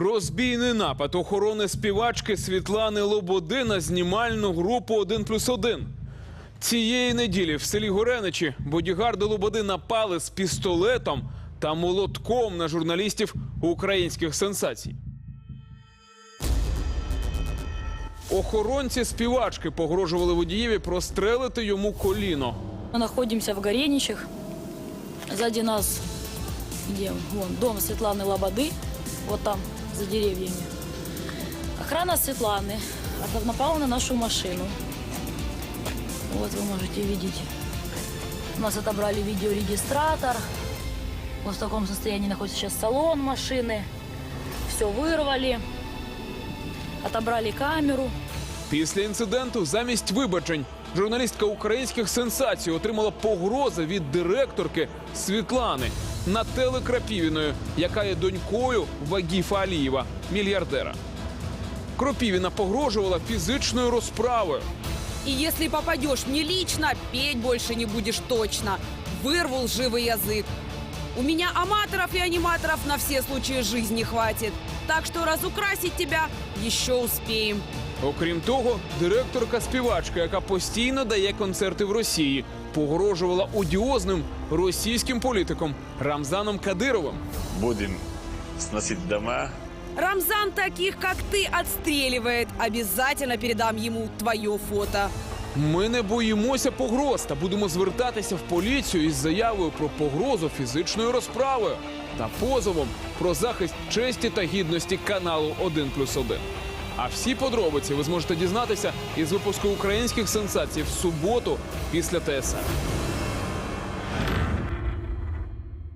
Розбійний напад охорони співачки Світлани Лободи на знімальну групу «1 плюс 1». Цієї неділі в селі Гореничі бодігарди Лободи напали з пістолетом та молотком на журналістів українських сенсацій. Охоронці співачки погрожували водієві прострелити йому коліно. Мы находимся в Гореничах. Сзади нас где? Вон, дом Светланы Лободы. Вот там, за деревьями. Охрана Светланы напала на нашу машину. Вот вы можете видеть. У нас отобрали видеорегистратор. Вот в таком состоянии находится сейчас салон машины. Все вырвали. Отобрали камеру. Після інциденту замість вибачень журналістка українських сенсацій отримала погрози від директорки Світлани Нателли Крапівіної, яка є донькою Вагіфа Алієва, мільярдера. Кропівіна погрожувала фізичною розправою. И если попадешь мне лично, петь больше не будешь точно. Вырвал живый язык. У меня аматоров и аниматоров на все случаи жизни хватит. Так что разукрасить тебя еще успеем. Окрім того, директорка співачка, яка постійно дає концерти в Росії, погрожувала одіозним російським політиком Рамзаном Кадировим. будем сносить дома. Рамзан таких, как ты, отстреливает. Обязательно передам ему твое фото. Ми не боїмося погроз та будемо звертатися в поліцію із заявою про погрозу фізичною розправою та позовом про захист честі та гідності каналу 1 плюс 1. А всі подробиці ви зможете дізнатися із випуску українських сенсацій в суботу після ТСН.